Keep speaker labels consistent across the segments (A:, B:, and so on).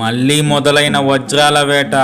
A: మళ్ళీ మొదలైన వజ్రాల వేట.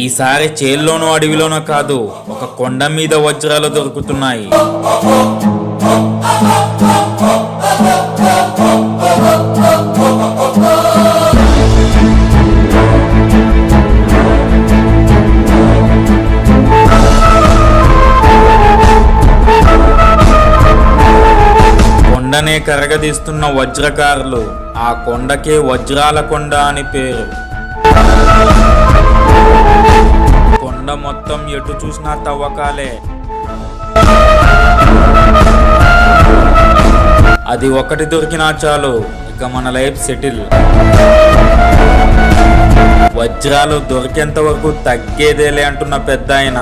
A: ఈసారి చేల్లోనూ అడవిలోనూ కాదు ఒక కొండ మీద వజ్రాలు దొరుకుతున్నాయి. కరగదీస్తున్న వజ్రకారులు ఆ కొండకే వజ్రాల కొండ అని పేరు. కొండ మొత్తం ఎటు చూసినా తవ్వకాలే. అది ఒకటి దొరికినా చాలు ఇక మన లైఫ్ సెటిల్. వజ్రాలు దొరికేంత వరకు తగ్గేదేలే అంటున్న పెద్ద ఆయన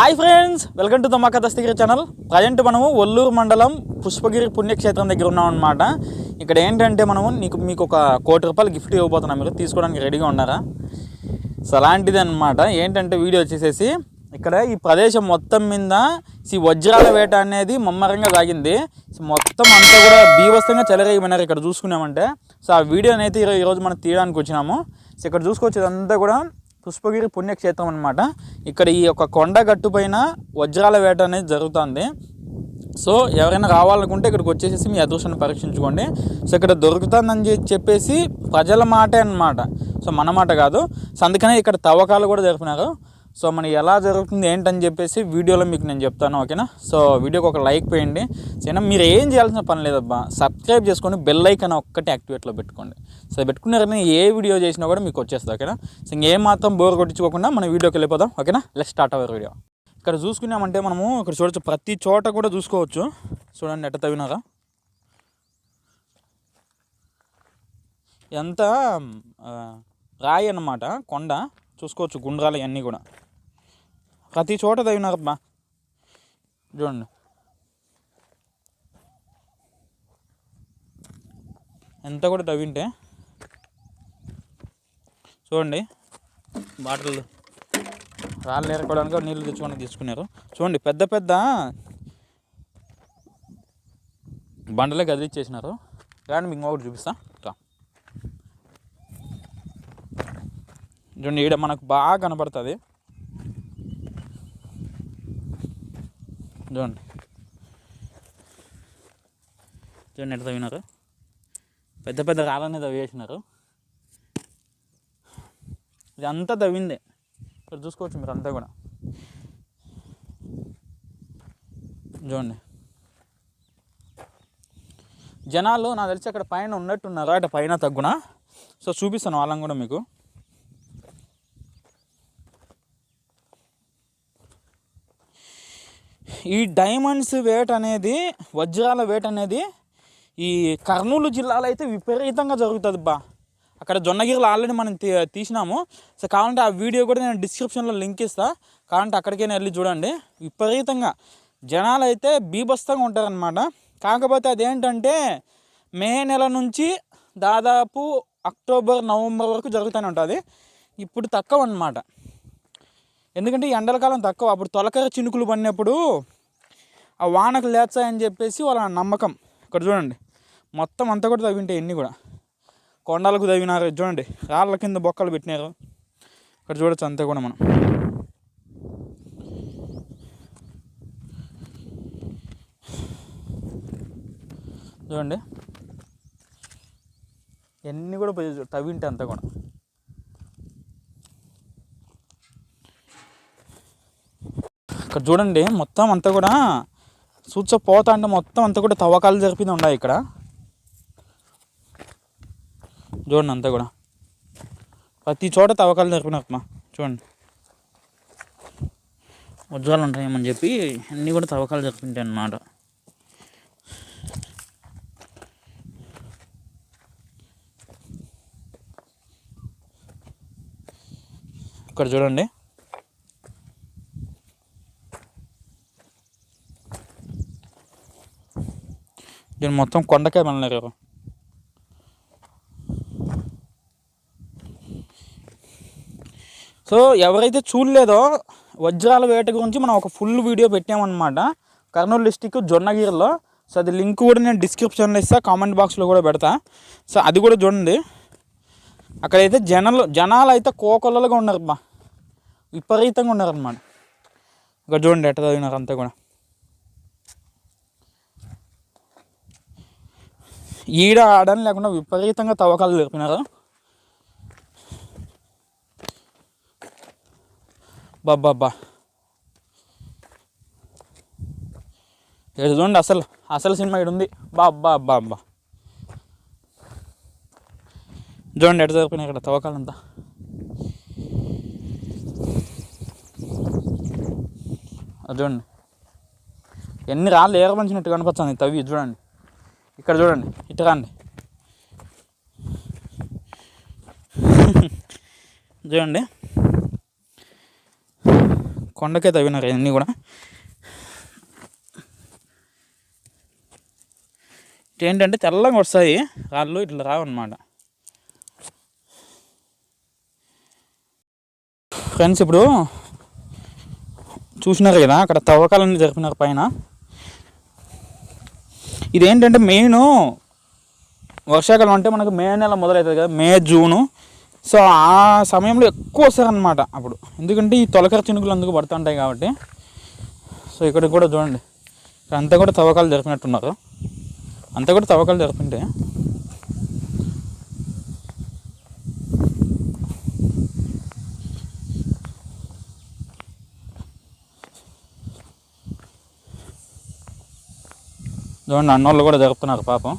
B: hi friends welcome to Dhamaka Dastagiri channel. Present మనము ఒల్లూరు మండలం పుష్పగిరి పుణ్యక్షేత్రం దగ్గర ఉన్నాం అనమాట ఇక్కడ ఏంటంటే మనము నీకు మీకు ఒక కోటి రూపాయలు గిఫ్ట్ ఇవ్వబోతున్నాం మీరు తీసుకోవడానికి రెడీగా ఉన్నారా? సో అలాంటిది అనమాట ఏంటంటే వీడియో వచ్చేసేసి ఇక్కడ ఈ ప్రదేశం మొత్తం మీద ఈ వజ్రాల వేట అనేది ముమ్మరంగా సాగింది. మొత్తం అంతా కూడా బీభత్సంగా చెలరేగిపోయినారు ఇక్కడ చూసుకున్నామంటే. సో ఆ వీడియోని అయితే ఈరోజు మనం తీయడానికి వచ్చినాము. సో ఇక్కడ చూసుకొచ్చేదంతా కూడా పుష్పగిరి పుణ్యక్షేత్రం అనమాట ఇక్కడ ఈ యొక్క కొండ గట్టు పైన వజ్రాల వేట అనేది జరుగుతుంది. సో ఎవరైనా రావాలనుకుంటే ఇక్కడికి వచ్చేసేసి మీ అదృష్టాన్ని పరీక్షించుకోండి. సో ఇక్కడ దొరుకుతుందని చెప్పేసి ప్రజల మాటే అన్నమాట. సో మన మాట కాదు. సో అందుకనే ఇక్కడ తవ్వకాలు కూడా జరిపినారు సో మన ఎలా జరుగుతుంది ఏంటని చెప్పేసి వీడియోలో మీకు నేను చెప్తాను ఓకేనా? సో వీడియోకి ఒక లైక్ వేయండి. సరేనా? మీరు ఏం చేయాల్సిన పని లేదబ్బా సబ్స్క్రైబ్ చేసుకొని బెల్ ఐకాన్ ఒక్కటి యాక్టివేట్లో పెట్టుకోండి. సో పెట్టుకున్నారని ఏ వీడియో చేసినా కూడా మీకు వచ్చేస్తుంది ఓకేనా? సో ఇంకేం మాత్రం బోర్ కొట్టించుకోకుండా మన వీడియోకి వెళ్ళిపోదాం ఓకేనా? లెట్ స్టార్ట్ అవర్ వీడియో ఇక్కడ చూసుకున్నామంటే మనము ఇక్కడ చూడొచ్చు ప్రతి చోట కూడా చూసుకోవచ్చు. చూడండి ఎట్ట తవ్వినారా? ఎంత రాయి అన్నమాట కొండ. చూసుకోవచ్చు గుండ్రాలు ఇవన్నీ కూడా. ప్రతి చోట తవ్వినారబ్బా చూడండి. ఎంత కూడా తవ్వింటే చూడండి. బాటిల్ రాళ్ళు ఏరుకోవడానికి నీళ్ళు తెచ్చుకొని తీసుకున్నారు. చూడండి పెద్ద పెద్ద బండలే కదిలిచ్చేసినారు కానీ మీకు ఇంకొకటి చూపిస్తా. చూడండి ఈడ మనకు బాగా కనపడుతుంది చూడండి. చూడండి ఎట్లా తవ్వినారు? పెద్ద పెద్ద రాళ్ళనే తవ్వేసినారు. ఇది అంతా తవ్విందే. ఇక్కడ చూసుకోవచ్చు మీరు అంతా కూడా. చూడండి. జనాలు నాకు తెలిసి అక్కడ పైన ఉన్నట్టున్నారు? అటు పైన తగ్గున? సో చూపిస్తాను వాళ్ళని కూడా మీకు. ఈ డైమండ్స్ వేట అనేది వజ్రాల వేట అనేది ఈ కర్నూలు జిల్లాలో అయితే విపరీతంగా జరుగుతుంది బా. అక్కడ జొన్నగిరిలో ఆల్రెడీ మనం తీ తీసినాము. సో కావాలంటే ఆ వీడియో కూడా నేను డిస్క్రిప్షన్లో లింక్ ఇస్తాను కావాలంటే అక్కడికైనా వెళ్ళి చూడండి. విపరీతంగా. జనాలు అయితే బీభస్తంగా ఉంటారనమాట కాకపోతే అదేంటంటే మే నెల నుంచి దాదాపు అక్టోబర్ నవంబర్ వరకు జరుగుతూనే ఉంటుంది. ఇప్పుడు తక్కువ అన్నమాట ఎందుకంటే ఎండల కాలం తక్కువ. అప్పుడు తొలకర చినుకులు పడినప్పుడు ఆ వానకు లేచాయని చెప్పేసి వాళ్ళ నమ్మకం. ఇక్కడ చూడండి. మొత్తం అంతా కూడా తవ్వింటాయి ఇన్ని కూడా. కొండలకు తవ్వినారు. చూడండి. రాళ్ళ కింద బొక్కలు పెట్టినారు. ఇక్కడ చూడొచ్చు అంతా కూడా మనం. చూడండి. ఎన్ని కూడా పోయి తవ్వింటే అంతా కూడా. ఇక్కడ చూడండి మొత్తం అంతా కూడా సూచ పోతా అంటే మొత్తం అంతా కూడా తవ్వకాలు జరిపింది ఉన్నాయి ఇక్కడ. చూడండి అంతా కూడా. ప్రతి చోట తవ్వకాలు జరిపినారమ్మా చూడండి. ఉజ్వాలు ఉంటాయేమని చెప్పి అన్నీ కూడా తవ్వకాలు జరిపింటాయి అన్నమాట. ఇక్కడ చూడండి. నేను మొత్తం కొండకాయ మళ్ళీ సో ఎవరైతే చూడలేదో వజ్రాల వేట గురించి మనం ఒక ఫుల్ వీడియో పెట్టామన్నమాట. కర్నూలు డిస్టిక్ జొన్నగిరిలో. సో అది లింక్ కూడా నేను డిస్క్రిప్షన్లో ఇస్తా కామెంట్ బాక్స్లో కూడా పెడతా. సో అది కూడా చూడండి. అక్కడైతే జనాలు జనాలు అయితే కోకొల్లలుగా ఉన్నారు బా విపరీతంగా ఉన్నారనమాట ఇక్కడ చూడండి ఎట్ట చదివినారు అంతా కూడా. ఈడ ఆడని లేకుండా విపరీతంగా తవ్వకాలు జరిపినారు? బాబ్బా ఇక్కడ చూడండి అసలు అసలు సినిమా ఇక్కడ ఉంది. బాబ్బా అబ్బా అబ్బా చూడండి ఎట్ట జరిపినాయి ఇక్కడ తవ్వకాలంతా. అది చూడండి. ఎన్ని రాళ్ళు ఏరపంచినట్టు కనిపిస్తుంది తవ్వి చూడండి. ఇక్కడ చూడండి ఇటు రండి. చూడండి. కొండకే తవ్వినారు ఇవన్నీ కూడా. ఇటు ఏంటంటే తెల్లగా వస్తాయి రాళ్ళు ఇట్లా రావన్నమాట ఫ్రెండ్స్ ఇప్పుడు చూసినారు కదా అక్కడ తవ్వకాలన్నీ జరిపినారు పైన. ఇదేంటంటే మెయిన్ వర్షాకాలం అంటే మనకు మే నెల మొదలవుతుంది కదా మే జూను. సో ఆ సమయంలో ఎక్కువ వస్తారనమాట అప్పుడు. ఎందుకంటే ఈ తొలకర చినుకులు అందుకు పడుతుంటాయి కాబట్టి. సో ఇక్కడ కూడా చూడండి. అంతా కూడా తవ్వకాలు జరిపినట్టున్నారు. అంతా కూడా తవ్వకాలు జరిపింటే చూడండి అన్నోళ్ళు కూడా జరుపుతున్నారు పాపం.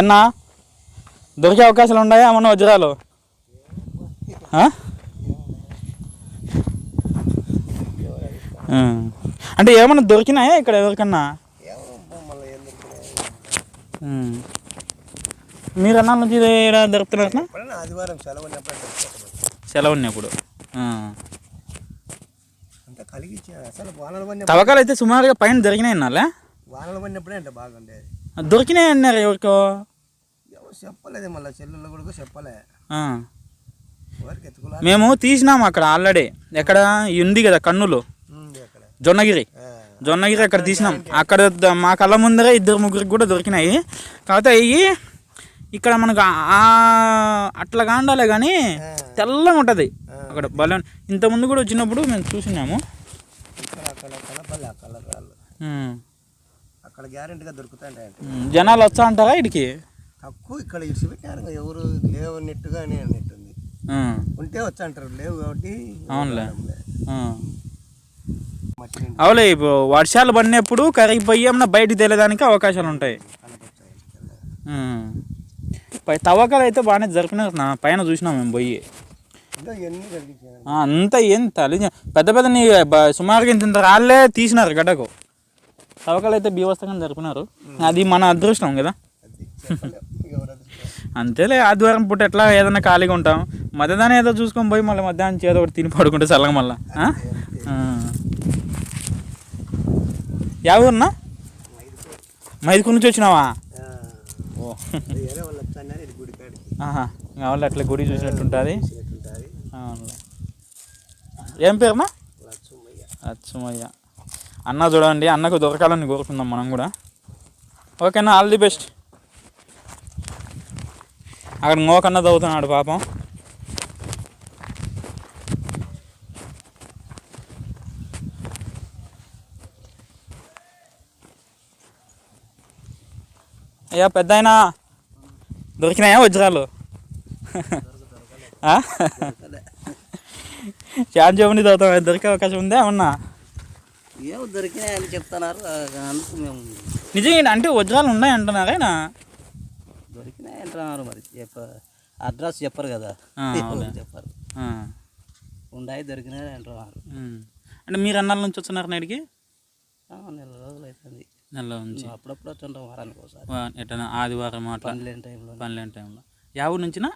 B: ఎన్నా దొరికే అవకాశాలు ఉన్నాయా? మన వజ్రాలు. అంటే ఏమన్నా దొరికినాయా ఇక్కడ ఎవరికన్నా. మీరు అన్నాల నుంచి దొరుకుతున్నారా
C: సెలవు ఉన్నప్పుడు అసలు వానలు పడిన
B: తవ్వకాలు అయితే సుమారుగా పైన దొరికినాయి అన్నాలే?
C: వానలు పడినప్పుడే అంటే బాగుండేది.
B: దొరికినాయి అన్నారు ఎవరికో?
C: ఎవరు చెప్పలేదు మళ్ళీ చెల్లెళ్ళు కూడా చెప్పలే.
B: ఆ.
C: ఎవరికి ఎత్తుకులా
B: మేము తీసినాము అక్కడ ఆల్రెడీ. ఎక్కడ? ఈ ఉంది కదా కన్నులు జొన్నగిరి. జొన్నగిరి అక్కడ తీసినాం. అక్కడ మా కళ్ళ ముందరే ఇద్దరు ముగ్గురికి కూడా దొరికినాయి. కాకపోతే అవి ఇక్కడ మనకు అట్లా కాండాలే కానీ తెల్లగా ఉంటుంది. అక్కడ బలం ఇంతకుముందు కూడా వచ్చినప్పుడు మేము చూసినాము
C: ఇక్కడ అక్కడ కనపల్లె ఆ కలర్ రాళ్ళు
B: ఉమ్.
C: అక్కడ గ్యారెంటీగా దొరుకుతాయంటే
B: ఉమ్. జనాలు వచ్చా అంటారా ఇడికి?
C: తక్కువ ఇక్కడ ఎవరు లేవన్నట్టుగా అని అన్నట్టుంది. ఉంటే వచ్చి అంటారు. లేవు కాబట్టి
B: అవునులే. అవులే ఇప్పుడు వర్షాలు పడినప్పుడు కరిగిపోయి ఏమన్నా బయటికి తెలియడానికి అవకాశాలు ఉంటాయి. తవ్వకాలు అయితే బాగానే జరిపినారు నా పైన చూసినాం మేము పోయి. అంతా ఏం తల్లి పెద్ద పెద్ద నీ సుమారుగా ఇంత రాళ్ళే తీసినారు గడ్డకు. తవ్వకాలు అయితే బీవస్తంగా జరిపినారు అది మన అదృష్టం కదా. అంతేలే ఆదివారం పూట ఎట్లా ఏదైనా ఖాళీగా ఉంటాం. మధ్యాహ్నం ఏదో చూసుకొని పోయి మళ్ళీ మధ్యాహ్నం చేదో ఒకటి తిని పడుకుంటే చల్లగా మళ్ళా. యా ఊరున్నా మైదుకూరు నుంచి వచ్చినావా? ఓ.
C: వాళ్ళు
B: అట్లా గుడి చూసినట్టుంటుంది. ఏం పేరునా
C: లక్ష్మయ్య
B: అచ్చమయ్య అన్న చూడండి అన్నకు దొరకాలని కోరుకుందాం మనం కూడా. ఓకేనా ఆల్ ది బెస్ట్. అక్కడ మోకన్న చదువుతున్నాడు పాపం. అయ్యా పెద్ద దొరికినాయా వజ్రాలు? చాన్ చెప్పుని చదువుతాం దొరికే అవకాశం ఉందా ఏమన్నా?
C: ఏమో దొరికినాయని చెప్తున్నారు. అందుకు మేము
B: నిజంగా అంటే వజ్రాలు ఉన్నాయి అంటున్నారా
C: దొరికినాయి అంటున్నారు మరి. చెప్ప అడ్రస్ చెప్పరు కదా. చెప్పరు. ఉండాయి దొరికినాయి అంటున్నారు.
B: అంటే మీరు అన్నాల నుంచి వచ్చినారు నేటికి?
C: ఆ, నెల రోజులు అవుతుంది
B: నెల నుంచి.
C: అప్పుడప్పుడు వచ్చుంటాం వారానికి ఒకసారి.
B: ఎటైనా ఆదివారం అట్లా.
C: పని లేని టైంలో
B: పని లేని టైంలో. యా ఊరు నుంచినా?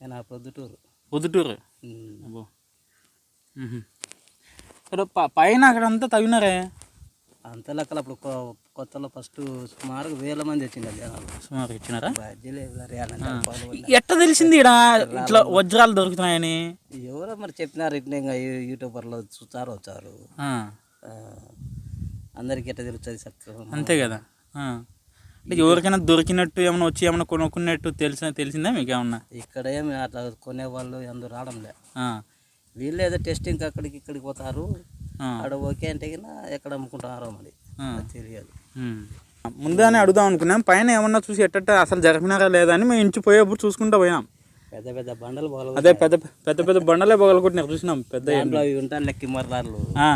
C: నేను పొద్దుటూరు.
B: పొద్దుటూరు. అబ్బో. ఇక్కడ పైన అక్కడంతా తవ్వినారే?
C: అంత లెక్కలు అప్పుడు కొత్తలో ఫస్ట్ సుమారు వేల మంది వచ్చింది జనాలు.
B: సుమారు ఇచ్చినారా. ఎట్ట తెలిసింది ఇక్కడ ఇట్లా వజ్రాలు దొరుకుతున్నాయని?
C: ఎవరో మరి చెప్పినారు ఇట్లా ఇంకా యూట్యూబర్లో చూస్తారు వచ్చారు. అందరికీ ఎట్ట తెలుస్తుంది చక్కగా
B: అంతే కదా. అంటే ఎవరికైనా దొరికినట్టు ఏమైనా వచ్చి ఏమైనా కొనుక్కున్నట్టు తెలిసిన తెలిసిందా మీకు ఏమన్నా
C: ఇక్కడ ఏమి అట్లా కొనేవాళ్ళు అందరూ రావడంలే.
B: ఆ,
C: వీళ్ళు ఏదో టెస్టింగ్ అక్కడికి ఇక్కడికి పోతారు. ఆడ ఓకే అంటే కింద ఎక్కడ అమ్ముకుంటారో మరి. తెలియదు.
B: ముందుగానే అడుగుదాం అనుకున్నాం. పైన ఏమన్నా చూసి ఎట్టట్ట అసలు జరిపినారా లేదా అని మేము ఇంచు పోయేప్పుడు చూసుకుంటూ పోయాం.
C: పెద్ద పెద్ద బండలు బాగా
B: అదే పెద్ద పెద్ద పెద్ద బండలే పగలగొట్టినారు చూసినాం. పెద్ద
C: అవి ఉంటాయి లెక్కి మర్రాళ్ళు.
B: ఆ,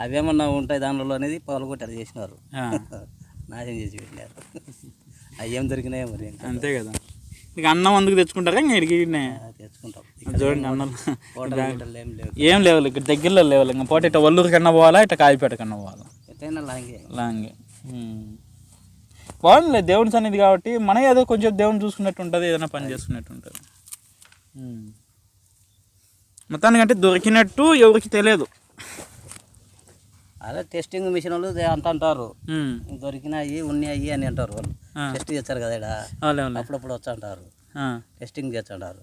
C: అవేమన్నా ఉంటాయి దాంట్లో అనేది పగలగొట్టారు చేసినారు.
B: ఆ,
C: నాశనం చేసి పెట్టినారు. అవి ఏం దొరికినాయో మరి
B: అంతే కదా. ఇక అన్నం అందుకు తెచ్చుకుంటారా? ఇంకా ఇడికి
C: తెచ్చుకుంటాం.
B: చూడండి అన్నం.
C: ఏం లేవు
B: ఇక్కడ దగ్గరలో లేవు. ఇంకా పోతే ఇట్లా వల్లూరు కన్నా పోవాలా ఇట్లా కాయిపేట కన్నా పోవాలా?
C: లాంగే.
B: బాగుందిలే దేవుని సన్నిధి కాబట్టి మన ఏదో కొంచెం దేవుని చూసుకున్నట్టు ఉంటుంది ఏదైనా పని చేసుకున్నట్టు ఉంటుంది. మొత్తానికంటే దొరికినట్టు ఎవరికి తెలియదు.
C: అదే టెస్టింగ్ మిషన్ వాళ్ళు అంత అంటారు. దొరికినాయి ఉన్నాయి అని అంటారు వాళ్ళు. టెస్ట్ చేస్తారు కదా ఇక్కడ అప్పుడప్పుడు వచ్చి అంటారు. టెస్టింగ్ చేస్తుంటారు.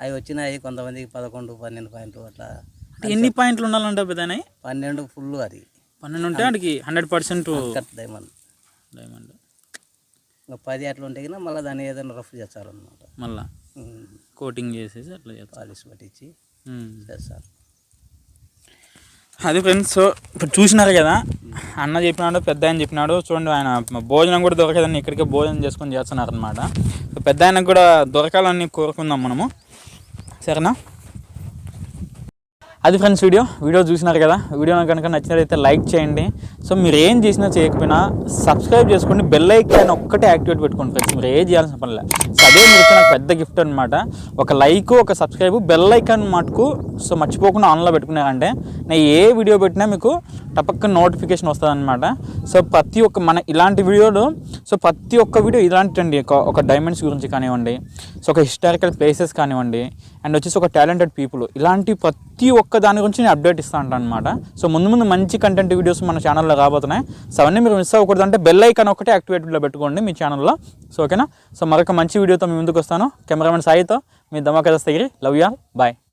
C: అవి వచ్చినాయి కొంతమందికి పదకొండు పన్నెండు పాయింట్లు అట్లా.
B: అంటే ఎన్ని పాయింట్లు ఉండాలంటే పెద్దనాయి
C: పన్నెండు ఫుల్ అది.
B: పన్నెండు ఉంటే వాడికి హండ్రెడ్ పర్సెంట్
C: డైమండ్
B: డైమండ్
C: ఇంకా పది అట్లా ఉంటే కన్నా మళ్ళీ దాన్ని ఏదైనా రఫ్ చేస్తారు అనమాట
B: మళ్ళా కోటింగ్ చేసేసి అట్లా
C: పాలిష్ పట్టించి. చేస్తారు.
B: అది ఫ్రెండ్స్ ఇప్పుడు చూసినారు కదా అన్న చెప్పినాడు పెద్ద ఆయన చెప్పినాడు చూడండి ఆయన భోజనం కూడా దొరకదని ఇక్కడికే భోజనం చేసుకొని చేస్తున్నారు అనమాట పెద్ద ఆయనకు కూడా దొరకాలని కోరుకుందాం మనము. సరేనా? అది ఫ్రెండ్స్ వీడియో వీడియో చూసినారు కదా వీడియో కనుక నచ్చినట్లయితే లైక్ చేయండి. సో మీరు ఏం చేసినా చేయకపోయినా సబ్స్క్రైబ్ చేసుకోండి. బెల్ ఐకాన్ ఒక్కటే యాక్టివేట్ పెట్టుకోండి ఫ్రెండ్స్ మీరు ఏం చేయాల్సిన పనిలే సో అదే మీరు ఇచ్చిన నాకు పెద్ద గిఫ్ట్ అనమాట ఒక లైక్ ఒక సబ్స్క్రైబ్ బెల్ ఐకాన్ మటుకు సో మర్చిపోకుండా ఆన్లో పెట్టుకున్నారంటే నేను ఏ వీడియో పెట్టినా మీకు టపక్క నోటిఫికేషన్ వస్తుంది అనమాట సో ప్రతి ఒక్క మన ఇలాంటి వీడియోలు సో ప్రతి ఒక్క వీడియో ఇలాంటి ఒక ఒక డైమండ్స్ గురించి కానివ్వండి సో ఒక హిస్టారికల్ ప్లేసెస్ కానివ్వండి అండ్ వచ్చేసి ఒక టాలెంటెడ్ పీపుల్ ఇలాంటి ప్రతి ఒక్క దాని గురించి నేను అప్డేట్ ఇస్తా ఉంటాను అనమాట సో ముందు ముందు మంచి కంటెంట్ వీడియోస్ మన ఛానల్లో రాబోతున్నాయి. సో అవన్నీ మీరు మిస్ అవ్వకూడదు అంటే బెల్ ఐకాన్ ఒకటే యాక్టివేట్లో పెట్టుకోండి మీ ఛానల్లో సో ఓకేనా సో మరొక మంచి వీడియోతో మీ ముందుకు వస్తాను. కెమెరామెన్ సాయితో మీ దమాకదస్తగిరి లవ్ యా బాయ్